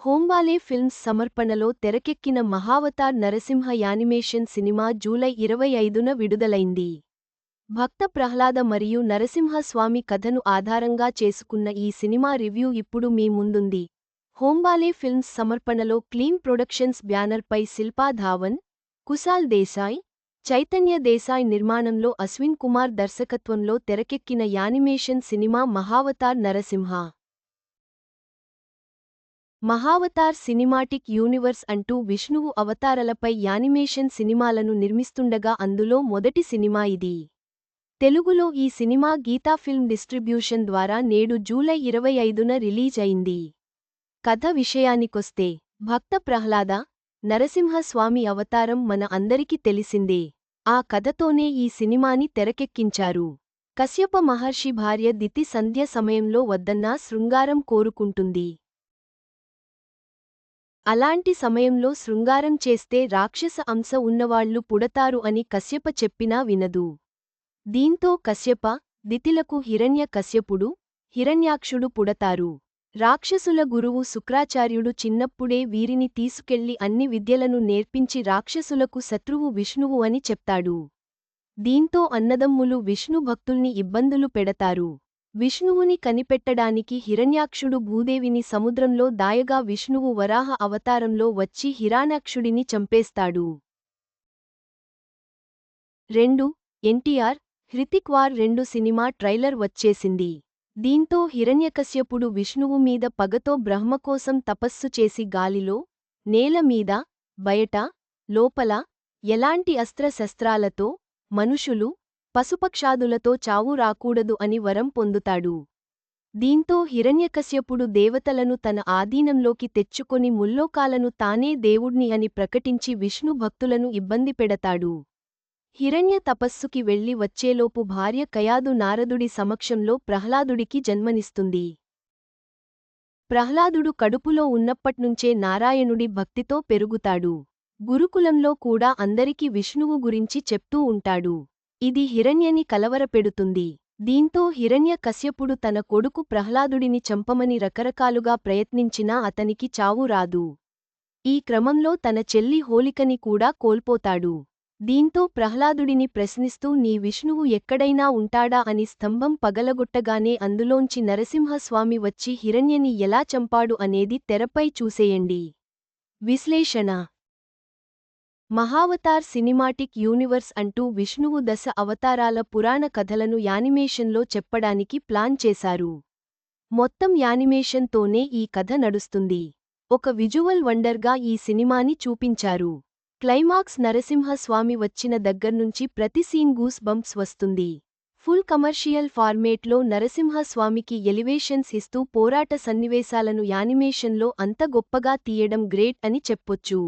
Hombale films సమర్పణలో తెరకెక్కిన Mahavatar Narasimha animation cinema July ఇరవై ఐదున విడుదలైంది. భక్త ప్రహ్లాద మరియు నరసింహస్వామి కథను ఆధారంగా చేసుకున్న ఈ సినిమా రివ్యూ ఇప్పుడు మీ ముందుంది. హోంబాలే ఫిల్మ్స్ సమర్పణలో క్లీన్ ప్రొడక్షన్స్ బ్యానర్పై శిల్పా ధావన్ కుశాల్ దేశాయ్ చైతన్య దేశాయ్ నిర్మాణంలో అశ్విన్ కుమార్ దర్శకత్వంలో తెరకెక్కిన animation cinema Mahavatar Narasimha. Mahavatar cinematic universe అంటూ విష్ణువు అవతారలపై యానిమేషన్ సినిమాలను నిర్మిస్తుండగా అందులో మొదటి సినిమా ఇది. తెలుగులో ఈ సినిమా గీతా ఫిల్మ్ డిస్ట్రిబ్యూషన్ ద్వారా నేడు జూలై ఇరవై ఐదున రిలీజ్ అయింది. కథ విషయానికొస్తే భక్త ప్రహ్లాద నరసింహస్వామి అవతారం మన అందరికీ తెలిసిందే. ఆ కథతోనే ఈ సినిమాని తెరకెక్కించారు. కశ్యప మహర్షి భార్య దితి సంధ్య సమయంలో వద్దన్నా శృంగారం కోరుకుంటుంది. అలాంటి సమయంలో శృంగారం చేస్తే రాక్షస అంశ ఉన్నవాళ్ళు పుడతారు అని కశ్యప చెప్పినా వినదు. దీంతో కశ్యప దితిలకు హిరణ్య కశ్యపుడు హిరణ్యాక్షుడు పుడతారు. రాక్షసుల గురువు శుక్రాచార్యుడు చిన్నప్పుడే వీరిని తీసుకెళ్ళి అన్ని విద్యలను నేర్పించి రాక్షసులకు శత్రువు విష్ణువు అని చెప్తాడు. దీంతో అన్నదమ్ములు విష్ణు భక్తుల్ని ఇబ్బందులు పెడతారు. విష్ణువుని కనిపెట్టడానికి హిరణ్యాక్షుడు భూదేవిని సముద్రంలో దాయగా విష్ణువు వరాహ అవతారంలో వచ్చి హిరాణాక్షుడిని చంపేస్తాడు. రెండు ఎన్టీఆర్ హృతిక్ వార్ రెండు సినిమా ట్రైలర్ వచ్చేసింది. దీంతో హిరణ్యకశ్యపుడు విష్ణువు మీద పగతో బ్రహ్మకోసం తపస్సు చేసి గాలిలో నేల మీద బయట లోపల ఎలాంటి అస్త్రశస్త్రాలతో మనుషులు పశుపక్షాదులతో చావు రాకూడదు అని వరం పొందుతాడు. దీంతో హిరణ్యకశ్యపుడు దేవతలను తన ఆధీనంలోకి తెచ్చుకొని ముల్లోకాలను తానే దేవుణ్ణి అని ప్రకటించి విష్ణు భక్తులను ఇబ్బంది పెడతాడు. హిరణ్య తపస్సుకి వెళ్ళి వచ్చేలోపు భార్య కయాదు నారదుడి సమక్షంలో ప్రహ్లాదుడికి జన్మనిస్తుంది. ప్రహ్లాదుడు కడుపులో ఉన్నప్పట్నుంచే నారాయణుడి భక్తితో పెరుగుతాడు. గురుకులంలో కూడా అందరికీ విష్ణువు గురించి చెప్తూ ఉంటాడు. ఇది హిరణ్యని కలవరపెడుతుంది. దీంతో హిరణ్య కశ్యపుడు తన కొడుకు ప్రహ్లాదుడిని చంపమని రకరకాలుగా ప్రయత్నించినా అతనికి చావు రాదు. ఈ క్రమంలో తన చెల్లి హోలికని కూడా కోల్పోతాడు. దీంతో ప్రహ్లాదుడిని ప్రశ్నిస్తూ నీ విష్ణువు ఎక్కడైనా ఉంటాడా అని స్తంభం పగలగొట్టగానే అందులోంచి నరసింహస్వామి వచ్చి హిరణ్యని ఎలా చంపాడు అనేది తెరపై చూసేయండి. విశ్లేషణ మహావతార్ సినిమాటిక్ యూనివర్స్ అంటూ విష్ణువు దశ అవతారాల పురాణ కథలను యానిమేషన్లో చెప్పడానికి ప్లాన్ చేశారు. మొత్తం యానిమేషన్తోనే ఈ కథ నడుస్తుంది. ఒక విజువల్ వండర్గా ఈ సినిమాని చూపించారు. క్లైమాక్స్ నరసింహస్వామి వచ్చిన దగ్గర్నుంచి ప్రతి సీన్ గూస్ బంప్స్ వస్తుంది. ఫుల్ కమర్షియల్ ఫార్మేట్లో నరసింహస్వామికి ఎలివేషన్స్ ఇస్తూ పోరాట సన్నివేశాలను యానిమేషన్లో అంత గొప్పగా తీయడం గ్రేట్ అని చెప్పొచ్చు.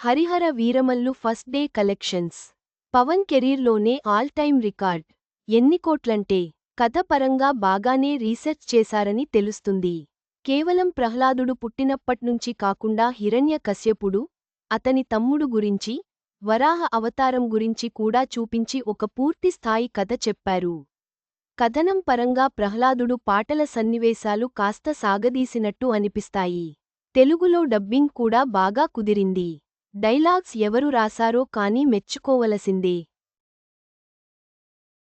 Harihara Veeramallu first day collections. Pawan కెరీర్లోనే all time record. ఎన్ని కోట్లంటే కథ పరంగా బాగానే రీసెర్చ్ చేశారని తెలుస్తుంది. కేవలం ప్రహ్లాదుడు పుట్టినప్పట్నుంచి కాకుండా హిరణ్య కశ్యపుడు అతని తమ్ముడు గురించి వరాహ అవతారం గురించి కూడా చూపించి ఒక పూర్తి స్థాయి కథ చెప్పారు. కథనం పరంగా ప్రహ్లాదుడు పాటల సన్నివేశాలు కాస్త సాగదీసినట్టు అనిపిస్తాయి. తెలుగులో డబ్బింగ్ కూడా బాగా కుదిరింది. డైలాగ్స్ ఎవరు రాశారో కానీ మెచ్చుకోవలసిందే.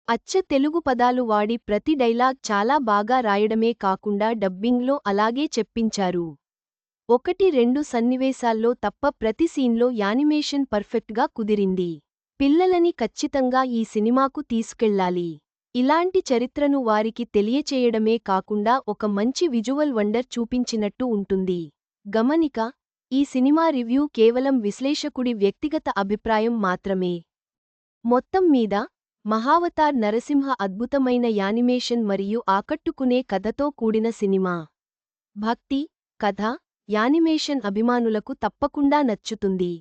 అచ్చ తెలుగు పదాలు వాడి ప్రతి డైలాగ్ చాలా బాగా రాయడమే కాకుండా డబ్బింగ్లో అలాగే చెప్పించారు. ఒకటి రెండు సన్నివేశాల్లో తప్ప ప్రతి సీన్లో యానిమేషన్ పర్ఫెక్ట్గా కుదిరింది. పిల్లలని ఖచ్చితంగా ఈ సినిమాకు తీసుకెళ్ళాలి ఇలాంటి చరిత్రను వారికి తెలియచేయడమే కాకుండా ఒక మంచి విజువల్ వండర్ చూపించినట్టు ఉంటుంది. గమనిక ఈ సినిమా రివ్యూ కేవలం విశ్లేషకుడి వ్యక్తిగత అభిప్రాయం మాత్రమే. మొత్తం మీద మహావతార్ నరసింహ అద్భుతమైన యానిమేషన్ మరియు ఆకట్టుకునే కథతో కూడిన సినిమా. భక్తి కథ యానిమేషన్ అభిమానులకు తప్పకుండా నచ్చుతుంది.